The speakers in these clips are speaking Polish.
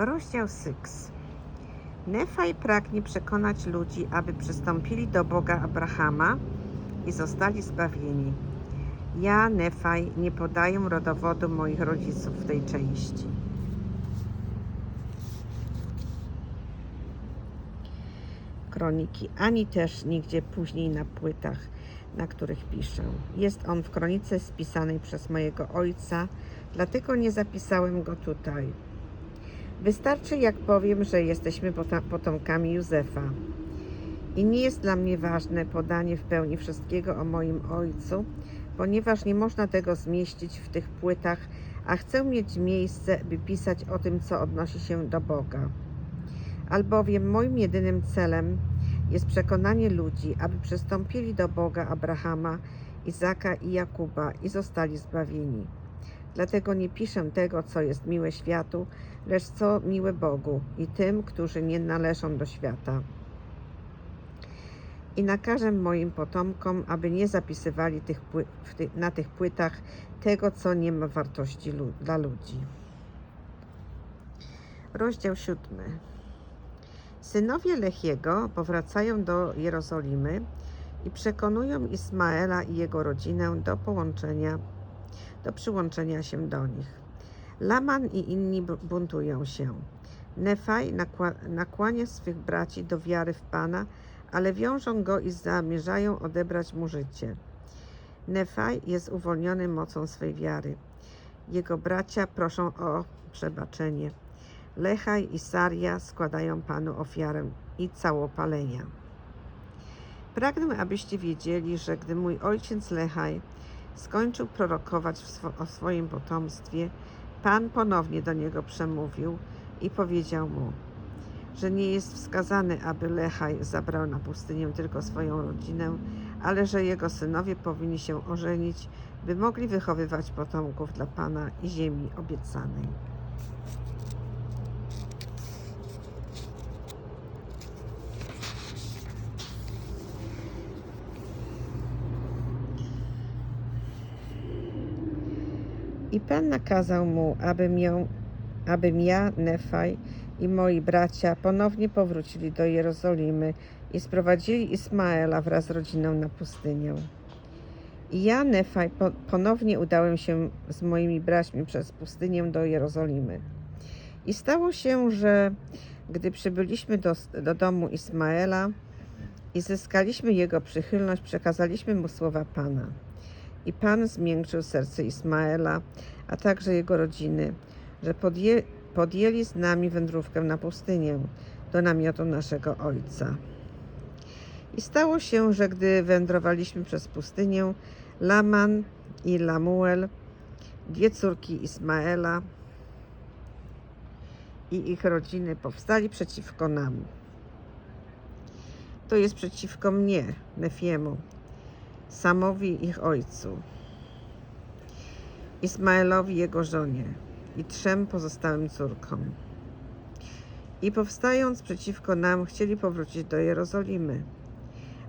Rozdział 6. Nefaj pragnie przekonać ludzi, aby przystąpili do Boga Abrahama i zostali zbawieni. Ja, Nefaj, nie podaję rodowodu moich rodziców w tej części. Kroniki, ani też nigdzie później na płytach, na których piszę. Jest on w kronice spisanej przez mojego ojca, dlatego nie zapisałem go tutaj. Wystarczy, jak powiem, że jesteśmy potomkami Józefa. I nie jest dla mnie ważne podanie w pełni wszystkiego o moim ojcu, ponieważ nie można tego zmieścić w tych płytach, a chcę mieć miejsce, by pisać o tym, co odnosi się do Boga. Albowiem moim jedynym celem jest przekonanie ludzi, aby przystąpili do Boga Abrahama, Izaka i Jakuba i zostali zbawieni. Dlatego nie piszę tego, co jest miłe światu, lecz co miłe Bogu i tym, którzy nie należą do świata. I nakażę moim potomkom, aby nie zapisywali tych ty- na tych płytach tego, co nie ma wartości lu- dla ludzi. Rozdział siódmy. Synowie Lechiego powracają do Jerozolimy i przekonują Ismaela i jego rodzinę do połączenia, do przyłączenia się do nich. Laman i inni bu- buntują się. Nefaj nakła- nakłania swych braci do wiary w Pana, ale wiążą go i zamierzają odebrać mu życie. Nefaj jest uwolniony mocą swej wiary. Jego bracia proszą o przebaczenie. Lechaj i Saria składają Panu ofiarę i całopalenia. Pragnę, abyście wiedzieli, że gdy mój ojciec Lechaj skończył prorokować w swo- o swoim potomstwie, Pan ponownie do niego przemówił i powiedział mu, że nie jest wskazane, aby Lechaj zabrał na pustynię tylko swoją rodzinę, ale że jego synowie powinni się ożenić, by mogli wychowywać potomków dla Pana i ziemi obiecanej. I Pan nakazał mu, abym, ją, abym ja, Nefaj i moi bracia ponownie powrócili do Jerozolimy i sprowadzili Ismaela wraz z rodziną na pustynię. I ja, Nefaj, po, ponownie udałem się z moimi braćmi przez pustynię do Jerozolimy. I stało się, że gdy przybyliśmy do, do domu Ismaela i zyskaliśmy jego przychylność, przekazaliśmy mu słowa Pana. I Pan zmiękczył serce Ismaela, a także jego rodziny, że podję, podjęli z nami wędrówkę na pustynię do namiotu naszego ojca. I stało się, że gdy wędrowaliśmy przez pustynię, Laman i Lamuel, dwie córki Ismaela i ich rodziny powstali przeciwko nam. To jest przeciwko mnie, Nefiemu, Samowi ich ojcu, Ismaelowi jego żonie i trzem pozostałym córkom. I powstając przeciwko nam, chcieli powrócić do Jerozolimy.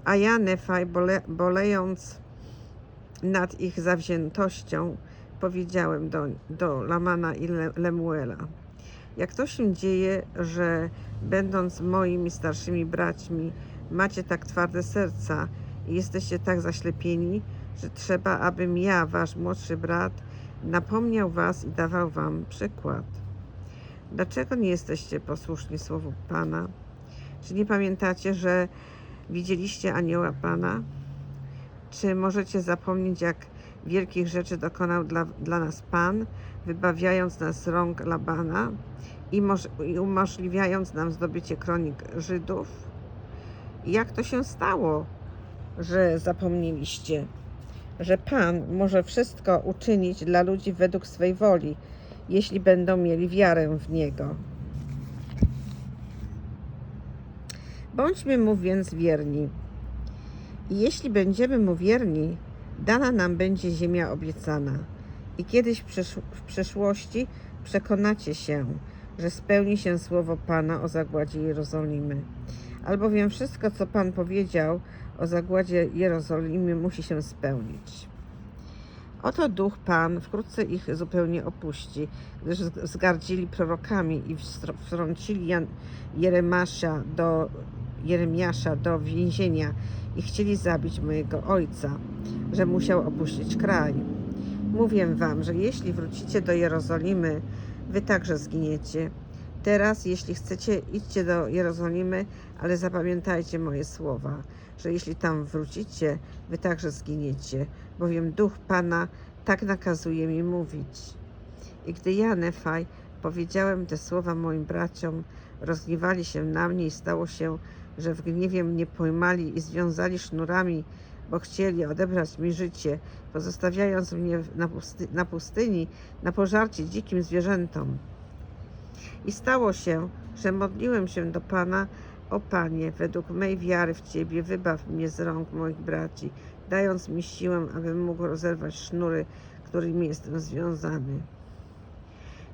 A ja, Nefaj, bole, bolejąc nad ich zawziętością, powiedziałem do, do Lamana i Le, Lemuela, jak to się dzieje, że będąc moimi starszymi braćmi, macie tak twarde serca jesteście tak zaślepieni, że trzeba, abym ja, wasz młodszy brat, napomniał was i dawał wam przykład. Dlaczego nie jesteście posłuszni słowu Pana? Czy nie pamiętacie, że widzieliście anioła Pana? Czy możecie zapomnieć, jak wielkich rzeczy dokonał dla, dla nas Pan, wybawiając nas z rąk Labana i, moż, i umożliwiając nam zdobycie kronik Żydów? Jak to się stało, że zapomnieliście, że Pan może wszystko uczynić dla ludzi według swej woli, jeśli będą mieli wiarę w Niego. Bądźmy mu więc wierni. I jeśli będziemy mu wierni, dana nam będzie ziemia obiecana. I kiedyś w, przyszłości przekonacie się, że spełni się słowo Pana o zagładzie Jerozolimy. Albowiem wszystko, co Pan powiedział o zagładzie Jerozolimy, musi się spełnić. Oto duch Pan wkrótce ich zupełnie opuści, gdyż zgardzili prorokami i wtrącili Jeremasza do, Jeremiasza do więzienia i chcieli zabić mojego ojca, że musiał opuścić kraj. Mówię wam, że jeśli wrócicie do Jerozolimy, wy także zginiecie. Teraz, jeśli chcecie, idźcie do Jerozolimy, ale zapamiętajcie moje słowa, że jeśli tam wrócicie, wy także zginiecie, bowiem duch Pana tak nakazuje mi mówić. I gdy ja, Nefaj, powiedziałem te słowa moim braciom, rozgniewali się na mnie i stało się, że w gniewie mnie pojmali i związali sznurami, bo chcieli odebrać mi życie, pozostawiając mnie na, pusty- na pustyni na pożarcie dzikim zwierzętom. I stało się, że modliłem się do Pana, o Panie, według mej wiary w Ciebie, wybaw mnie z rąk moich braci, dając mi siłę, abym mógł rozerwać sznury, którymi jestem związany.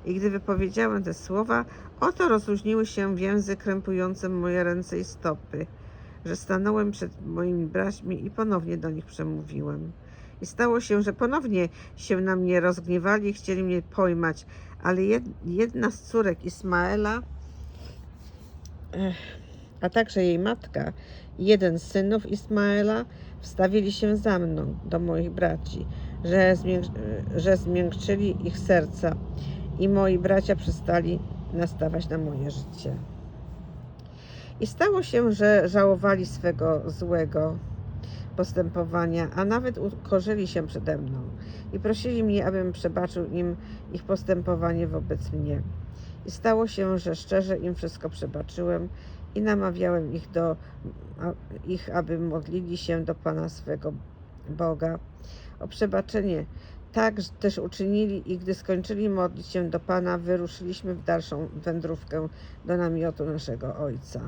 I gdy wypowiedziałem te słowa, oto rozluźniły się więzy krępujące moje ręce i stopy, że stanąłem przed moimi braćmi i ponownie do nich przemówiłem. I stało się, że ponownie się na mnie rozgniewali i chcieli mnie pojmać, ale jed- jedna z córek Ismaela, ech, a także jej matka, jeden z synów Ismaela wstawili się za mną do moich braci, że, zmięk- że zmiękczyli ich serca i moi bracia przestali nastawać na moje życie. I stało się, że żałowali swego złego postępowania, a nawet ukorzyli się przede mną i prosili mnie, abym przebaczył im ich postępowanie wobec mnie. I stało się, że szczerze im wszystko przebaczyłem i namawiałem ich, do, ich aby modlili się do Pana swego Boga o przebaczenie. Tak też uczynili i gdy skończyli modlić się do Pana, wyruszyliśmy w dalszą wędrówkę do namiotu naszego Ojca.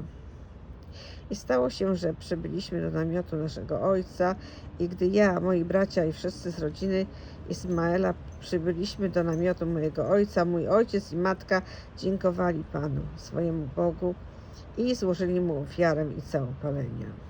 I stało się, że przybyliśmy do namiotu naszego ojca, i gdy ja, moi bracia i wszyscy z rodziny Ismaela przybyliśmy do namiotu mojego ojca, mój ojciec i matka dziękowali Panu, swojemu Bogu, i złożyli mu ofiarę i całopalenia.